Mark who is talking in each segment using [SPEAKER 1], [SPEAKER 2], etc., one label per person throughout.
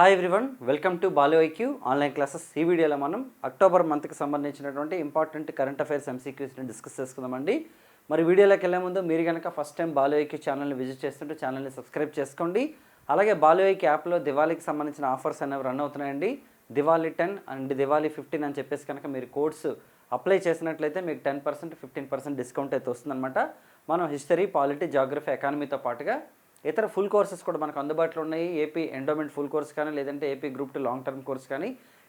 [SPEAKER 1] Hi everyone welcome to Balu IQ online classes ఈ వీడియోలో మనం అక్టోబర్ మంత్కి సంబంధించినటువంటి ఇంపార్టెంట్ కరెంట్ అఫైర్స్ ఎంసీక్యూస్ని డిస్కస్ చేసుకుందామండి. మరి వీడియోలోకి వెళ్ళే ముందు మీరు కనుక ఫస్ట్ టైం బాలు ఐక్యూ ఛానల్ని విజిట్ చేస్తుంటే ఛానల్ని సబ్స్క్రైబ్ చేసుకోండి. అలాగే బాలు ఐక్యూ యాప్లో దివాళీకి సంబంధించిన ఆఫర్స్ అనేవి రన్ అవుతున్నాయండి. Diwali ten and Diwali fifteen అని చెప్పేసి కనుక మీరు కోడ్స్ అప్లై చేసినట్లయితే మీకు ten percent fifteen percent discount అయితే వస్తుందన్నమాట. మనం హిస్టరీ పాలిటీ జాగ్రఫీ ఎకానమీతో పాటుగా ఇతర ఫుల్ కోర్సెస్ కూడా మనకు అందుబాటులో ఉన్నాయి. ఏపీ ఎండోమెంట్ ఫుల్ కోర్స్ కానీ లేదంటే AP group two long term course కానీ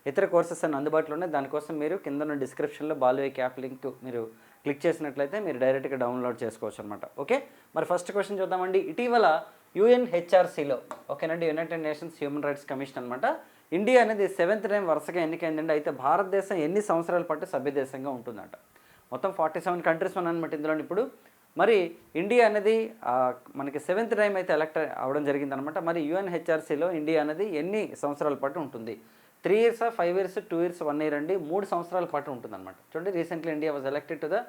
[SPEAKER 1] ఇతర కోర్సెస్ అన్ని అందుబాటులో ఉన్నాయి. దానికోసం మీరు కింద ఉన్న డిస్క్రిప్షన్లో బాలువే క్యాప్ లింక్ మీరు క్లిక్ చేసినట్లయితే మీరు డైరెక్ట్గా డౌన్లోడ్ చేసుకోవచ్చు అనమాట ఓకే మరి ఫస్ట్ క్వశ్చన్ చూద్దామండి. ఇటీవల యుఎన్హెచ్ఆర్సీలో ఓకేనండి United Nations Human Rights Commission అనమాట ఇండియా అనేది సెవెంత్ టైం వరుసగా ఎన్నికైందండి. అయితే భారతదేశం ఎన్ని సంవత్సరాల పాటు సభ్య దేశంగా ఉంటుందంట? మొత్తం ఫార్టీ సెవెన్ కంట్రీస్ ఉన్నాయన్నమాట ఇందులో ఇప్పుడు మరి ఇండియా అనేది మనకి సెవెంత్ టైం అయితే ఎలక్ట్ అవ్వడం జరిగిందనమాట. మరి యుఎన్హెచ్ఆర్సీలో ఇండియా అనేది ఎన్ని సంవత్సరాల పాటు ఉంటుంది? Three years five years two years one year అండి మూడు సంవత్సరాల పాటు ఉంటుందన్నమాట. చూడండి recently India was elected to the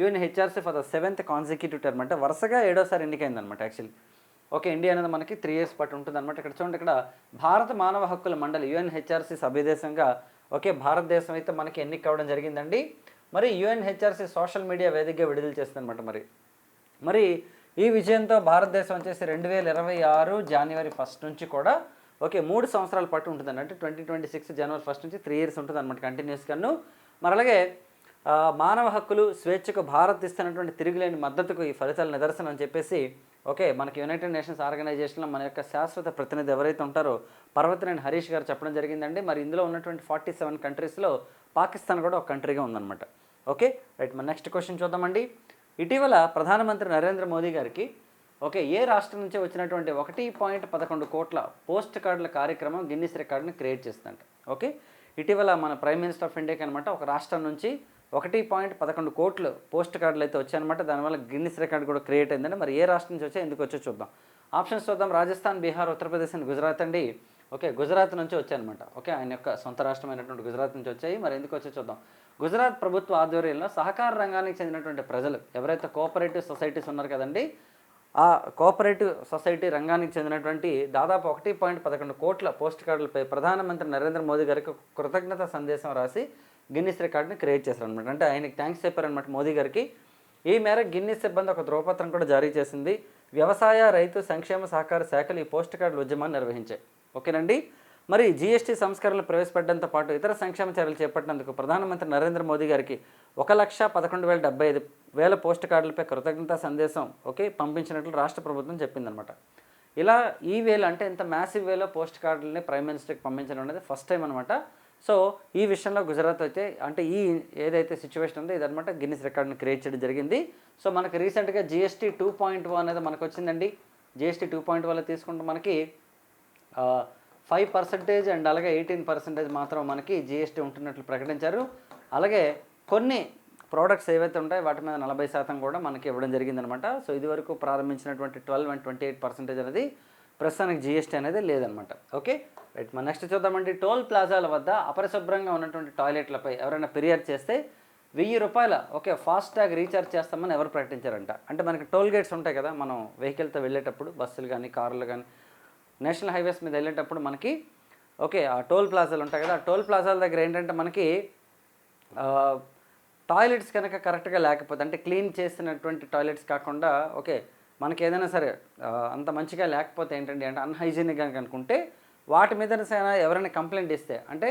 [SPEAKER 1] UNHRC for the seventh consecutive term అంటే వరుసగా ఏడోసారి ఎన్నికైందనమాట యాక్చువల్లీ. ఓకే ఇండియా అనేది మనకి త్రీ ఇయర్స్ పాటు ఉంటుందన్నమాట. ఇక్కడ చూడండి ఇక్కడ భారత మానవ హక్కుల మండలి యుఎన్హెచ్ఆర్సీ సభ్యదేశంగా ఓకే భారతదేశం అయితే మనకి ఎన్నిక కావడం జరిగిందండి. మరి యుఎన్హెచ్ఆర్సీ సోషల్ మీడియా వేదికగా విడుదల చేస్తుందన్నమాట మరి. మరి ఈ విజయంతో భారతదేశం వచ్చేసి రెండు వేల ఇరవై ఆరు జనవరి ఫస్ట్ నుంచి కూడా ఓకే మూడు సంవత్సరాల పాటు ఉంటుందండి. అంటే twenty twenty six January first నుంచి త్రీ ఇయర్స్ ఉంటుంది అనమాట కంటిన్యూస్గాను మరి అలాగే మానవ హక్కులు స్వేచ్ఛకు భారత్ ఇస్తున్నటువంటి తిరుగులేని మద్దతుకు ఈ ఫలితాల నిదర్శనం అని చెప్పేసి ఓకే మనకి యునైటెడ్ నేషన్స్ ఆర్గనైజేషన్లో మన యొక్క శాశ్వత ప్రతినిధి ఎవరైతే ఉంటారో పర్వతనేని హరీష్ గారు చెప్పడం జరిగిందండి. మరి ఇందులో ఉన్నటువంటి ఫార్టీ సెవెన్ కంట్రీస్లో పాకిస్తాన్ కూడా ఒక కంట్రీగా ఉందన్నమాట. ఓకే రైట్ మన నెక్స్ట్ క్వశ్చన్ చూద్దామండి. ఇటీవల ప్రధానమంత్రి నరేంద్ర మోదీ గారికి ఓకే ఏ రాష్ట్రం నుంచి వచ్చినటువంటి ఒకటి పాయింట్ పదకొండు కోట్ల పోస్ట్ కార్డుల కార్యక్రమం గిన్నిస్ రికార్డుని క్రియేట్ చేస్తుందంట. ఓకే ఇటీవల మన ప్రైమ్ మినిస్టర్ ఆఫ్ ఇండియాకి అనమాట ఒక రాష్ట్రం నుంచి ఒకటి పాయింట్ పదకొండు కోట్లు పోస్ట్ కార్డులు అయితే వచ్చాయన్నమాట. దానివల్ల గిన్నిస్ రికార్డు కూడా క్రియేట్ అయిందండి. మరి ఏ రాష్ట్రం నుంచి వచ్చా ఎందుకు వచ్చో చూద్దాం. ఆప్షన్స్ చూద్దాం. రాజస్థాన్ బీహార్ ఉత్తరప్రదేశ్ అండ్ గుజరాత్ అండి. ఓకే గుజరాత్ నుంచి వచ్చాయన్నమాట. ఓకే ఆయన యొక్క సొంత రాష్ట్రమైనటువంటి గుజరాత్ నుంచి వచ్చాయి. మరి ఎందుకు వచ్చో చూద్దాం. గుజరాత్ ప్రభుత్వ ఆధ్వర్యంలో సహకార రంగానికి చెందినటువంటి ప్రజలు ఎవరైతే కోఆపరేటివ్ సొసైటీస్ ఉన్నారు కదండి ఆ కోఆపరేటివ్ సొసైటీ రంగానికి చెందినటువంటి దాదాపు ఒకటి పాయింట్ పదకొండు కోట్ల పోస్ట్ కార్డులపై ప్రధానమంత్రి నరేంద్ర మోదీ గారికి కృతజ్ఞత సందేశం రాసి గిన్నిస్ రికార్డుని క్రియేట్ చేశారనమాట అంటే ఆయనకి థ్యాంక్స్ చెప్పారనమాట మోదీ గారికి. ఈ మేర గిన్నిస్ సిబ్బంది ఒక ధ్రువపత్రం కూడా జారీ చేసింది. వ్యవసాయ రైతు సంక్షేమ సహకార శాఖలు ఈ పోస్ట్ కార్డుల ఉద్యమాన్ని నిర్వహించాయి. ఓకేనండి? మరి జీఎస్టీ సంస్కరణలు ప్రవేశపెట్టడంతో పాటు ఇతర సంక్షేమ చర్యలు చేపట్టినందుకు ప్రధానమంత్రి నరేంద్ర మోదీ గారికి ఒక లక్ష పదకొండు వేల డెబ్బై ఐదు వేల పోస్ట్ కార్డులపై కృతజ్ఞతా సందేశం ఓకే పంపించినట్లు రాష్ట్ర ప్రభుత్వం చెప్పిందనమాట ఇలా ఈ వేలో అంటే ఇంత మ్యాసివ్ వేలో పోస్ట్ కార్డులని ప్రైమ్ మినిస్టర్కి పంపించడం అనేది ఫస్ట్ టైం అనమాట సో ఈ విషయంలో గుజరాత్ అయితే అంటే ఈ ఏదైతే సిచ్యువేషన్ ఉందో ఇదనమాట గిన్నిస్ రికార్డును క్రియేట్ చేయడం జరిగింది. సో మనకి రీసెంట్గా జిఎస్టీ టూ పాయింట్ వన్ అనేది మనకు వచ్చిందండి. జిఎస్టీ టూ పాయింట్ వల్ల తీసుకుంటే మనకి ఫైవ్ పర్సెంటేజ్ అండ్ అలాగే ఎయిటీన్ పర్సెంటేజ్ మాత్రం మనకి జిఎస్టీ ఉంటున్నట్లు ప్రకటించారు. అలాగే కొన్ని ప్రోడక్ట్స్ ఏవైతే ఉంటాయో వాటి మీద నలభై శాతం కూడా మనకి ఇవ్వడం జరిగిందనమాట. సో ఇదివరకు ప్రారంభించినటువంటి twelve and twenty eight percentage అనేది ప్రస్తుతానికి జిఎస్టీ అనేది లేదనమాట. ఓకే రైట్ మన నెక్స్ట్ చూద్దామండి. టోల్ ప్లాజాల వద్ద అపరిశుభ్రంగా ఉన్నటువంటి టాయిలెట్లపై ఎవరైనా ఫిర్యాదు చేస్తే వెయ్యి రూపాయల ఓకే ఫాస్టాగ్ రీఛార్జ్ చేస్తామని ఎవరు ప్రకటించారంట? అంటే మనకి టోల్ గేట్స్ ఉంటాయి కదా మనం వెహికల్తో వెళ్ళేటప్పుడు బస్సులు కానీ కార్లు కానీ నేషనల్ హైవేస్ మీద వెళ్ళేటప్పుడు మనకి ఓకే ఆ టోల్ ప్లాజాలు ఉంటాయి కదా ఆ టోల్ ప్లాజాల దగ్గర ఏంటంటే మనకి టాయిలెట్స్ కనుక కరెక్ట్గా లేకపోతే అంటే క్లీన్ చేసినటువంటి టాయిలెట్స్ కాకుండా ఓకే మనకి ఏదైనా సరే అంత మంచిగా లేకపోతే ఏంటండి అంటే అన్హైజీనిక్ కనుక అనుకుంటే వాటి మీద ఎవరైనా కంప్లైంట్ ఇస్తే అంటే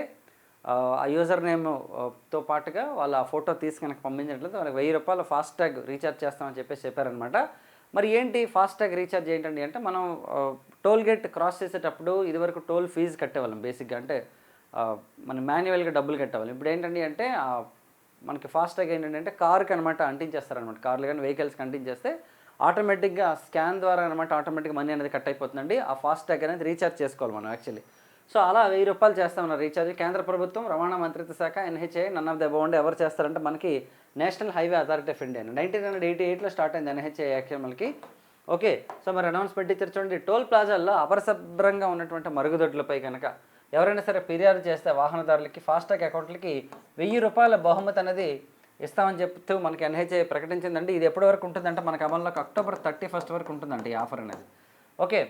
[SPEAKER 1] ఆ, యూజర్ నేమ్తో పాటుగా వాళ్ళ ఆ ఫోటో తీసి కనుక పంపించినట్లయితే వాళ్ళకి వెయ్యి రూపాయలు ఫాస్టాగ్ రీఛార్జ్ చేస్తామని చెప్పేసి చెప్పారనమాట మరి ఏంటి ఫాస్టాగ్ రీఛార్జ్ ఏంటండి? అంటే మనం టోల్ గేట్ క్రాస్ చేసేటప్పుడు ఇదివరకు టోల్ ఫీజు కట్టేవాళ్ళం బేసిక్గా అంటే మన మనం మాన్యువల్గా డబ్బులు కట్టేవాళ్ళం. ఇప్పుడు ఏంటండి అంటే మనకి ఫాస్టాగ్ ఏంటంటే అంటే కార్కి అనమాట అంటించేస్తారనమాట కార్లు కానీ వెహికల్స్కి అంటించేస్తే ఆటోమేటిక్గా స్కాన్ ద్వారా అనమాట ఆటోమేటిక్గా మనీ అనేది కట్ అయిపోతుందండి. ఆ ఫాస్టాగ్ అనేది రీఛార్జ్ చేసుకోవాలి మనం యాక్చువల్లీ సో అలా వెయ్యి రూపాయలు చేస్తామన్నారు రీఛార్జ్. కేంద్ర ప్రభుత్వం రవాణా మంత్రిత్వ శాఖ NHA none of the bound ఎవరు చేస్తారంటే మనకి National Highway Authority of India nineteen hundred eighty ఎయిట్లో స్టార్ట్ అయింది ఎన్హెచ్ఏ యాక్చువల్ మనకి ఓకే సో మరి అనౌన్స్మెంట్ ఇచ్చారు చూడండి. టోల్ ప్లాజాల్లో అపరిశుభ్రంగా ఉన్నటువంటి మరుగుదొడ్లపై కనుక ఎవరైనా సరే ఫిర్యాదు చేస్తే వాహనదారులకి ఫాస్టాగ్ అకౌంట్లకి వెయ్యి రూపాయల బహుమతి అనేది ఇస్తామని చెప్తూ మనకి ఎన్హెచ్ఏ ప్రకటించిందండి. ఇది ఎప్పటి వరకు ఉంటుందంటే మనకి అమల్లోకి అక్టోబర్ థర్టీ ఫస్ట్ వరకు ఉంటుందండి ఈ ఆఫర్ అనేది. ఓకే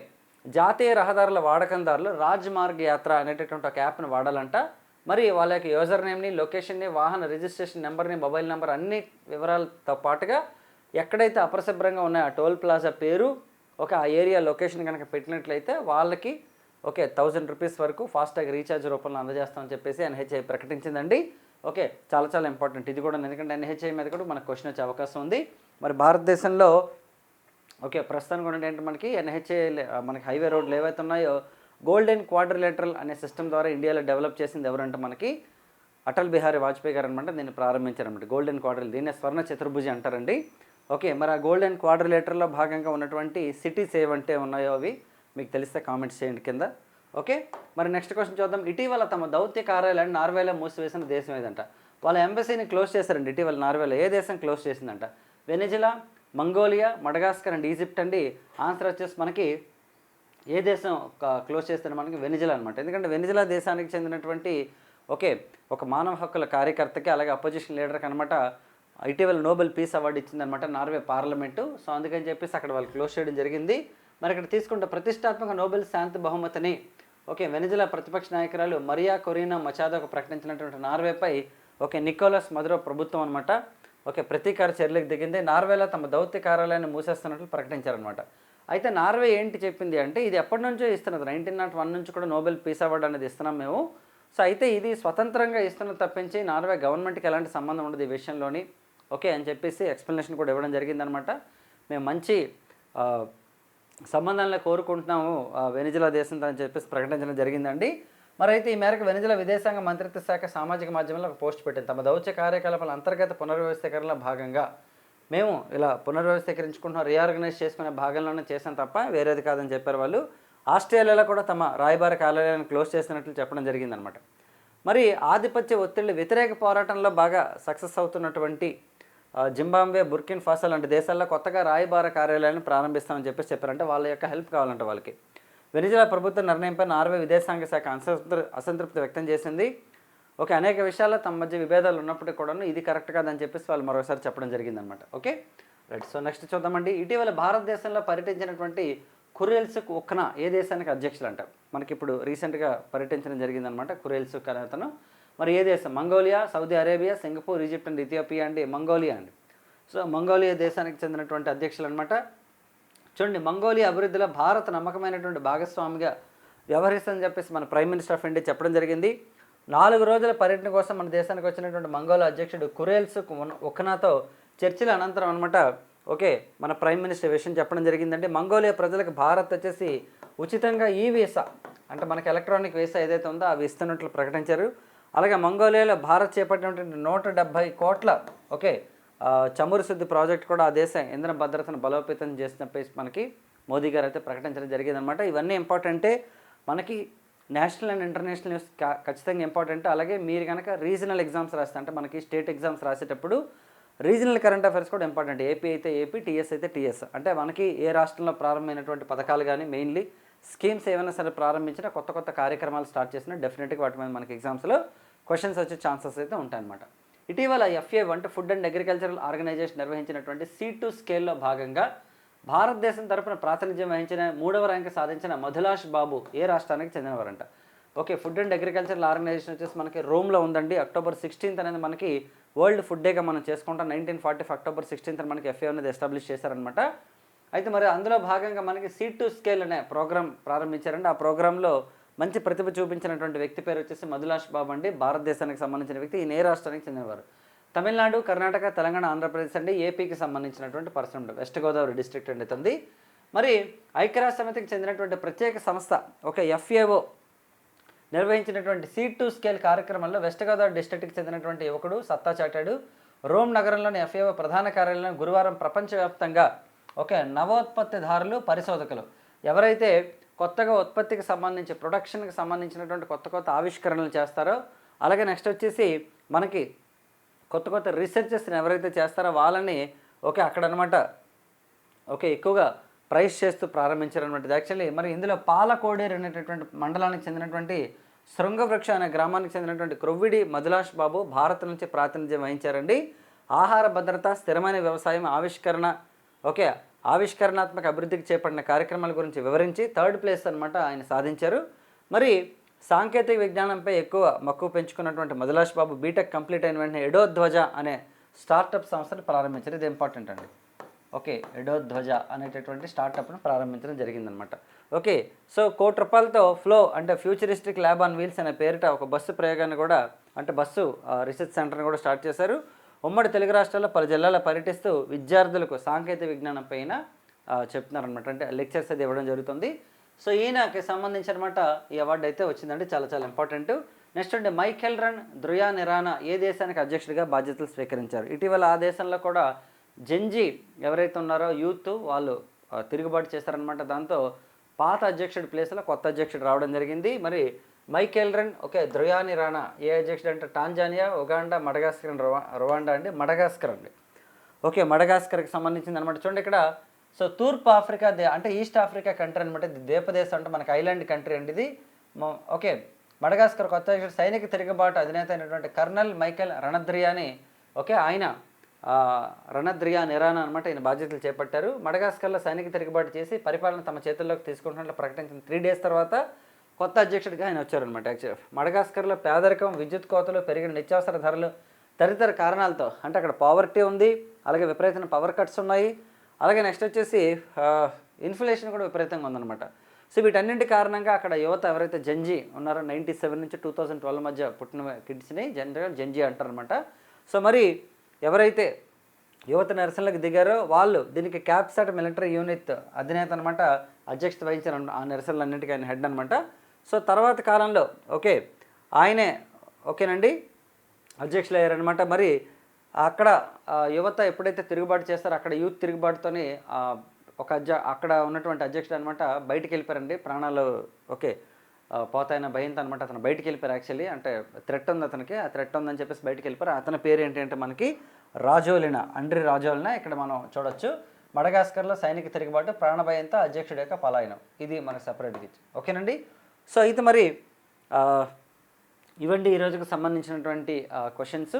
[SPEAKER 1] జాతీయ రహదారుల వాడకందారులు రాజ్మార్గ్ యాత్ర అనేటటువంటి ఒక యాప్ని వాడాలంట. మరి వాళ్ళ యొక్క యూజర్ నేమ్ని లొకేషన్ని వాహన రిజిస్ట్రేషన్ నెంబర్ని మొబైల్ నెంబర్ అన్ని వివరాలతో పాటుగా ఎక్కడైతే అపరిశుభ్రంగా ఉన్నాయో ఆ టోల్ ప్లాజా పేరు ఒక ఆ ఏరియా లొకేషన్ కనుక పెట్టినట్లయితే వాళ్ళకి ఓకే థౌజండ్ రూపీస్ వరకు ఫాస్టాగ్ రీఛార్జ్ రూపంలో అందజేస్తామని చెప్పేసి ఎన్హెచ్ఐ ప్రకటించిందండి. ఓకే చాలా చాలా ఇంపార్టెంట్. ఇది కూడా ఎందుకంటే ఎన్హెచ్ఐ మీద కూడా మనకు క్వశ్చన్ వచ్చే అవకాశం ఉంది. మరి భారతదేశంలో ఓకే ప్రస్తుతానికి కూడా ఏంటంటే మనకి? ఎన్హెచ్ఏ మనకి హైవే రోడ్లు ఏవైతే ఉన్నాయో గోల్డెన్ క్వాడ్రిలేటరల్ అనే సిస్టమ్ ద్వారా ఇండియాలో డెవలప్ చేసింది ఎవరంటే మనకి అటల్ బిహారీ వాజ్పేయి గారు అనమాట దీన్ని ప్రారంభించారనమాట గోల్డెన్ క్వార్టర్ దీన్నే స్వర్ణ చతుర్భుజి అంటారండి. ఓకే మరి ఆ గోల్డెన్ క్వాడ్రిలేటర్లో భాగంగా ఉన్నటువంటి సిటీస్ ఏవంటే ఉన్నాయో అవి మీకు తెలిస్తే కామెంట్స్ చేయండి కింద. ఓకే మరి నెక్స్ట్ క్వశ్చన్ చూద్దాం. ఇటీవల తమ దౌత్య కార్యాలయాన్ని నార్వేలో మూసివేసిన దేశం ఏదంట? వాళ్ళ ఎంబసీని క్లోజ్ చేశారండి. ఇటీవల నార్వేలో ఏ దేశం క్లోజ్ చేసిందంట? Venezuela Mongolia Madagascar and Egypt అండి. ఆన్సర్ వచ్చేసి మనకి ఏ దేశం క్లోజ్ చేస్తే మనకి వెనిజిలా అనమాట ఎందుకంటే వెనిజిలా దేశానికి చెందినటువంటి ఓకే ఒక మానవ హక్కుల కార్యకర్తకి అలాగే అపోజిషన్ లీడర్కి అనమాట ఇటీవల నోబెల్ పీస్ అవార్డు ఇచ్చిందనమాట నార్వే పార్లమెంటు. సో అందుకని చెప్పేసి అక్కడ వాళ్ళు క్లోజ్ చేయడం జరిగింది. మరి ఇక్కడ తీసుకుంటే ప్రతిష్టాత్మక నోబెల్ శాంతి బహుమతిని ఓకే వెనిజిలా ప్రతిపక్ష నాయకురాలు మరియా కొరీనా మచాదోకు ప్రకటించినటువంటి నార్వేపై ఓకే నికోలస్ మధురో ప్రభుత్వం అనమాట ఓకే ప్రతీకార చర్యలకు దిగింది నార్వేలో తమ దౌత్య కార్యాలయాన్ని మూసేస్తున్నట్లు ప్రకటించారనమాట అయితే నార్వే ఏంటి చెప్పింది అంటే ఇది ఎప్పటి నుంచో ఇస్తున్నది. నైన్టీన్ నాట్ వన్ నుంచి కూడా నోబెల్ పీస్ అవార్డు అనేది ఇస్తున్నాం మేము. సో అయితే ఇది స్వతంత్రంగా ఇస్తున్నది తప్పించి నార్వే గవర్నమెంట్కి ఎలాంటి సంబంధం ఉండదు ఈ విషయంలోని. ఓకే అని చెప్పేసి ఎక్స్ప్లెనేషన్ కూడా ఇవ్వడం జరిగిందనమాట మేము మంచి సంబంధాలను కోరుకుంటున్నాము వెనిజులా దేశంతో అని చెప్పేసి ప్రకటించడం జరిగిందండి. మరి అయితే ఈ మేరకు వెనిజులా విదేశాంగ మంత్రిత్వ శాఖ సామాజిక మాధ్యమంలో ఒక పోస్ట్ పెట్టింది. తమ దౌత్య కార్యకలాపాల అంతర్గత పునర్వ్యవస్థీకరణలో భాగంగా మేము ఇలా పునర్వ్యవస్థీకరించుకుంటున్నాం రీఆర్గనైజ్ చేసుకునే భాగంలోనే చేసాం తప్ప వేరేది కాదని చెప్పారు వాళ్ళు. ఆస్ట్రేలియాలో కూడా తమ రాయబార కార్యాలయాన్ని క్లోజ్ చేసినట్లు చెప్పడం జరిగిందనమాట. మరి ఆధిపత్య ఒత్తిళ్ళు వ్యతిరేక పోరాటంలో బాగా సక్సెస్ అవుతున్నటువంటి జింబాంబే జింబాబ్వే బుర్కిన్ ఫాసో లాంటి దేశాల్లో కొత్తగా రాయబార కార్యాలయాన్ని ప్రారంభిస్తామని చెప్పేసి చెప్పారంటే వాళ్ళ యొక్క హెల్ప్ కావాలంట వాళ్ళకి. వెనిజులా ప్రభుత్వ నిర్ణయంపై నార్వే విదేశాంగ శాఖ అసంతృ అసంతృప్తి వ్యక్తం చేసింది. ఓకే అనేక విషయాల్లో తమ మధ్య విభేదాలు ఉన్నప్పటికీ కూడాను ఇది కరెక్ట్ కాదని చెప్పేసి వాళ్ళు మరోసారి చెప్పడం జరిగిందనమాట ఓకే రైట్. సో నెక్స్ట్ చూద్దామండి. ఇటీవల భారతదేశంలో పర్యటించినటువంటి కురేల్సుక్ ఉక్నా ఏ దేశానికి అధ్యక్షులు అంటారు మనకి ఇప్పుడు రీసెంట్గా పర్యటించడం జరిగిందనమాట కురేల్సుక్ అనే అతను. మరి ఏ దేశం? Mongolia Saudi Arabia Singapore Egypt and Ethiopia అండి. మంగోలియా అండి. సో మంగోలియా దేశానికి చెందినటువంటి అధ్యక్షులు అనమాట చూడండి మంగోలియా అభివృద్ధిలో భారత్ నమ్మకమైనటువంటి భాగస్వామిగా వ్యవహరిస్తుందని చెప్పేసి మన ప్రైమ్ మినిస్టర్ ఆఫ్ ఇండియా చెప్పడం జరిగింది. నాలుగు రోజుల పర్యటన కోసం మన దేశానికి వచ్చినటువంటి మంగోలియా అధ్యక్షుడు కురేల్స్ ఒక్కనాతో చర్చల అనంతరం అనమాట ఓకే మన ప్రైమ్ మినిస్టర్ విషయం చెప్పడం జరిగిందంటే మంగోలియా ప్రజలకు భారత్ వచ్చేసి ఉచితంగా ఈ వీసా అంటే మనకి ఎలక్ట్రానిక్ వీసా ఏదైతే ఉందో అవి ఇస్తున్నట్లు ప్రకటించారు. అలాగే మంగోలియాలో భారత్ చేపట్టినటువంటి నూట డెబ్భై కోట్ల ఓకే చమురు శుద్ధి ప్రాజెక్ట్ కూడా ఆ దేశ ఇంధన భద్రతను బలోపేతం చేసినప్పేసి మనకి మోదీ గారు అయితే ప్రకటించడం జరిగిందనమాట ఇవన్నీ ఇంపార్టెంటే మనకి నేషనల్ అండ్ ఇంటర్నేషనల్ న్యూస్ ఖచ్చితంగా ఇంపార్టెంట్ అలాగే మీరు కనుక రీజనల్ ఎగ్జామ్స్ రాస్తే అంటే మనకి స్టేట్ ఎగ్జామ్స్ రాసేటప్పుడు రీజనల్ కరెంట్ అఫైర్స్ కూడా ఇంపార్టెంట్ ఏపీ అయితే ఏపీ టీఎస్ అయితే టీఎస్ అంటే మనకి ఏ రాష్ట్రంలో ప్రారంభమైనటువంటి పథకాలు కానీ మెయిన్లీ స్కీమ్స్ ఏమైనా సరే ప్రారంభించినా కొత్త కొత్త కార్యక్రమాలు స్టార్ట్ చేసినా డెఫినెట్గా వాటి మీద మనకి ఎగ్జామ్స్లో క్వశ్చన్స్ వచ్చే ఛాన్సెస్ అయితే ఉంటాయన్నమాట. ఇటీవల ఎఫ్ఏ అంటే ఫుడ్ అండ్ అగ్రికల్చరల్ ఆర్గనైజేషన్ నిర్వహించినటువంటి సీ టు స్కేల్లో భాగంగా భారతదేశం తరపున ప్రాతినిధ్యం వహించిన మూడవ ర్యాంక్ సాధించిన మధులాష్ బాబు ఏ రాష్ట్రానికి చెందినవారంట? Okay food and agricultural organization వచ్చేసి మనకి రోమ్లో ఉందండి. అక్టోబర్ సిక్స్టీన్త్ అనేది మనకి వరల్డ్ ఫుడ్ డేగా మనం చేసుకుంటాం. Nineteen forty five October sixteenth మనకి ఎఫ్ఏ అనేది ఎస్టాబ్లిష్ చేశారనమాట అయితే మరి అందులో భాగంగా మనకి సీ టు స్కేల్ అనే ప్రోగ్రామ్ ప్రారంభించారండి. ఆ ప్రోగ్రాంలో మంచి ప్రతిభ చూపించినటువంటి వ్యక్తి పేరు వచ్చేసి మధులాష్ బాబు అండి. భారతదేశానికి సంబంధించిన వ్యక్తి. ఈయన ఏ రాష్ట్రానికి చెందినవారు. తమిళనాడు కర్ణాటక తెలంగాణ ఆంధ్రప్రదేశ్ అండి. ఏపీకి సంబంధించినటువంటి పర్సన్ వెస్ట్ గోదావరి డిస్ట్రిక్ట్ అండి తంది మరి ఐక్యరాజ్య సమితికి చెందినటువంటి ప్రత్యేక సంస్థ ఒక ఎఫ్ఏఓ నిర్వహించినటువంటి సీ టు స్కేల్ కార్యక్రమంలో వెస్ట్ గోదావరి డిస్ట్రిక్ట్కి చెందినటువంటి యువకుడు సత్తా చాటాడు. రోమ్ నగరంలోని ఎఫ్ఏఓ ప్రధాన కార్యాలయం గురువారం ప్రపంచవ్యాప్తంగా ఒక నవోత్పత్తిదారులు పరిశోధకులు. ఎవరైతే కొత్తగా ఉత్పత్తికి సంబంధించి ప్రొడక్షన్కి సంబంధించినటువంటి కొత్త కొత్త ఆవిష్కరణలు చేస్తారో అలాగే నెక్స్ట్ వచ్చేసి మనకి కొత్త కొత్త రీసెర్చెస్ని ఎవరైతే చేస్తారో వాళ్ళని ఓకే అక్కడ అనమాట ఓకే ఎక్కువగా ప్రైస్ చేస్తూ ప్రారంభించారనమాట యాక్చువల్లీ మరి ఇందులో పాలకోడేరు అనేటటువంటి మండలానికి చెందినటువంటి శృంగవృక్ష అనే గ్రామానికి చెందినటువంటి క్రొవ్విడి మధులాష్ బాబు భారత్ నుంచి ప్రాతినిధ్యం వహించారండి. ఆహార భద్రత స్థిరమైన వ్యవసాయం ఆవిష్కరణ ఓకే ఆవిష్కరణాత్మక అభివృద్ధికి చేపట్టిన కార్యక్రమాల గురించి వివరించి థర్డ్ ప్లేస్ అనమాట ఆయన సాధించారు. మరి సాంకేతిక విజ్ఞానంపై ఎక్కువ మక్కువ పెంచుకున్నటువంటి మధులాష్ బాబు బీటెక్ కంప్లీట్ అయిన వెంటనే ఎడోధ్వజ అనే స్టార్టప్ సంస్థను ప్రారంభించారు. ఇది ఇంపార్టెంట్ అండి. ఓకే ఎడోధ్వజ అనేటటువంటి స్టార్టప్ను ప్రారంభించడం జరిగిందనమాట ఓకే సో కోటి రూపాయలతో ఫ్లో అంటే ఫ్యూచరిస్టిక్ ల్యాబ్ ఆన్ వీల్స్ అనే పేరిట ఒక బస్సు ప్రయోగాన్ని కూడా అంటే బస్సు రీసెర్చ్ సెంటర్ని కూడా స్టార్ట్ చేశారు. ఉమ్మడి తెలుగు రాష్ట్రాల్లో పలు జిల్లాల్లో పర్యటిస్తూ విద్యార్థులకు సాంకేతిక విజ్ఞానం పైన చెప్తున్నారనమాట అంటే లెక్చర్స్ అది ఇవ్వడం జరుగుతుంది. సో ఈయనకి సంబంధించి అనమాట ఈ అవార్డు అయితే వచ్చిందండి. చాలా చాలా ఇంపార్టెంట్. నెక్స్ట్ అంటే మైకెల్ రన్ ధృయా నిరానా ఏ దేశానికి అధ్యక్షుడిగా బాధ్యతలు స్వీకరించారు? ఇటీవల ఆ దేశంలో కూడా జెంజీ ఎవరైతే ఉన్నారో యూత్ వాళ్ళు తిరుగుబాటు చేస్తారనమాట దాంతో పాత అధ్యక్షుడి ప్లేస్లో కొత్త అధ్యక్షుడు రావడం జరిగింది. మరి మైక్ రన్ ఓకే ధృయాని రాణా ఏ అధ్యక్షుడు అంటే Tanzania Uganda Madagascar and Rwanda అండి మడగాస్కర్ అండి. ఓకే మడగాస్కర్కి సంబంధించింది అనమాట చూడండి ఇక్కడ సో తూర్పు ఆఫ్రికా దే అంటే ఈస్ట్ ఆఫ్రికా కంట్రీ అనమాట ఇది దీపదేశం అంటే మనకి ఐలాండ్ కంట్రీ అండి ఇది. ఓకే మడగాస్కర్ కొత్త అధ్యక్షుడు సైనిక తిరుగుబాటు అధినేత అయినటువంటి కర్నల్ మైకేల్ రణద్రియాని ఓకే ఆయన రణద్రియా నిరానా అనమాట ఈయన బాధ్యతలు చేపట్టారు. మడగాస్కర్లో సైనిక తిరుగుబాటు చేసి పరిపాలన తమ చేతుల్లోకి తీసుకుంటున్నట్లు ప్రకటించిన త్రీ డేస్ తర్వాత కొత్త అధ్యక్షుడిగా ఆయన వచ్చారనమాట యాక్చువల్ మడగాస్కర్లో పేదరికం విద్యుత్ కోతలు పెరిగిన నిత్యావసర ధరలు తదితర కారణాలతో అంటే అక్కడ పావర్టీ ఉంది అలాగే విపరీతమైన పవర్ కట్స్ ఉన్నాయి. అలాగే నెక్స్ట్ వచ్చేసి ఇన్ఫ్లేషన్ కూడా విపరీతంగా ఉందన్నమాట. సో వీటన్నింటి కారణంగా అక్కడ యువత ఎవరైతే జంజీ ఉన్నారో నైంటీ సెవెన్ నుంచి టూ థౌజండ్ ట్వెల్వ్ మధ్య పుట్టిన కిడ్స్ని జనరల్ జంజీ అంటారనమాట సో మరి ఎవరైతే యువత నిరసనలకు దిగారో వాళ్ళు దీనికి క్యాప్సాట్ మిలిటరీ యూనిట్ అధినేత అనమాట అధ్యక్షత వహించారు ఆ నిరసనలన్నింటికీ ఆయన హెడ్ అనమాట సో తర్వాత కాలంలో ఓకే ఆయనే ఓకేనండి అధ్యక్షులు అయ్యారనమాట మరి అక్కడ యువత ఎప్పుడైతే తిరుగుబాటు చేస్తారో అక్కడ యూత్ తిరుగుబాటుతోని ఒక అధ్య అక్కడ ఉన్నటువంటి అధ్యక్షుడు అనమాట బయటికి వెళ్ళిపోయారండి. ప్రాణాలు ఓకే పోతాయన భయంతో అనమాట అతను బయటికి వెళ్ళిపోయారు యాక్చువల్లీ. అంటే థ్రెట్ ఉంది అతనికి ఆ థ్రెట్ ఉందని చెప్పేసి బయటికి వెళ్ళిపోయారు. అతని పేరు ఏంటంటే మనకి రాజోలిన అండ్రి రాజోలిన ఇక్కడ మనం చూడొచ్చు. మడగాస్కర్లో సైనిక తిరుగుబాటు ప్రాణభయంతో అధ్యక్షుడి యొక్క పలాయనం. ఇది మనకు సపరేట్గా ఓకేనండి? సో అయితే మరి ఇవ్వండి ఇవండి ఈ రోజుకు సంబంధించినటువంటి క్వశ్చన్స్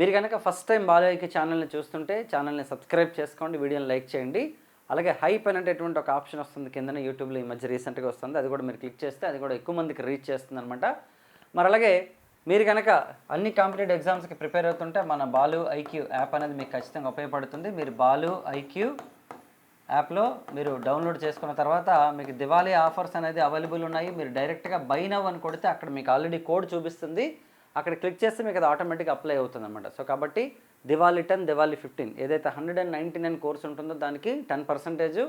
[SPEAKER 1] మీరు కనుక ఫస్ట్ టైం బాలయ్యకి ఛానల్ని చూస్తుంటే ఛానల్ని సబ్స్క్రైబ్ చేసుకోండి వీడియోని లైక్ చేయండి. అలాగే హైప్ అనేటటువంటి ఒక ఆప్షన్ వస్తుంది కిందన యూట్యూబ్లో ఈ మధ్య రీసెంట్గా వస్తుంది. అది కూడా మీరు క్లిక్ చేస్తే అది కూడా ఎక్కువ మందికి రీచ్ చేస్తుంది అనమాట మరి అలాగే మీరు కనుక అన్ని కాంపిటేటివ్ ఎగ్జామ్స్కి ప్రిపేర్ అవుతుంటే మన బాలు ఐక్యూ యాప్ అనేది మీకు ఖచ్చితంగా ఉపయోగపడుతుంది. మీరు బాలు ఐక్యూ యాప్లో మీరు డౌన్లోడ్ చేసుకున్న తర్వాత మీకు దివాళీ ఆఫర్స్ అనేది అవైలబుల్ ఉన్నాయి. మీరు డైరెక్ట్గా బై నవ్ అని కొడితే అక్కడ మీకు ఆల్రెడీ కోడ్ చూపిస్తుంది. అక్కడ క్లిక్ చేస్తే మీకు అది ఆటోమేటిక్గా అప్లై అవుతుంది అనమాట సో కాబట్టి దివాళీ టెన్ దివాళీ ఫిఫ్టీన్ ఏదైతే hundred and ninety nine course ఉంటుందో దానికి ten percentage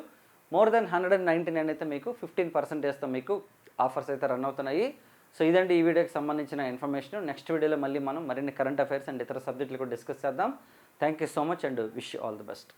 [SPEAKER 1] more than hundred and ninety nine అయితే మీకు ఫిఫ్టీన్ పర్సెంటేజ్తో మీకు ఆఫర్స్ అయితే రన్ అవుతున్నాయి. సో ఇదండి ఈ వీడియోకి సంబంధించిన ఇన్ఫర్మేషన్. నెక్స్ట్ వీడియోలో మళ్ళీ మనం మరిన్ని కరెంట్ అఫైర్స్ అండ్ ఇతర సబ్జెక్టులు కూడా డిస్కస్ చేద్దాం. Thank you so much and wish all the best.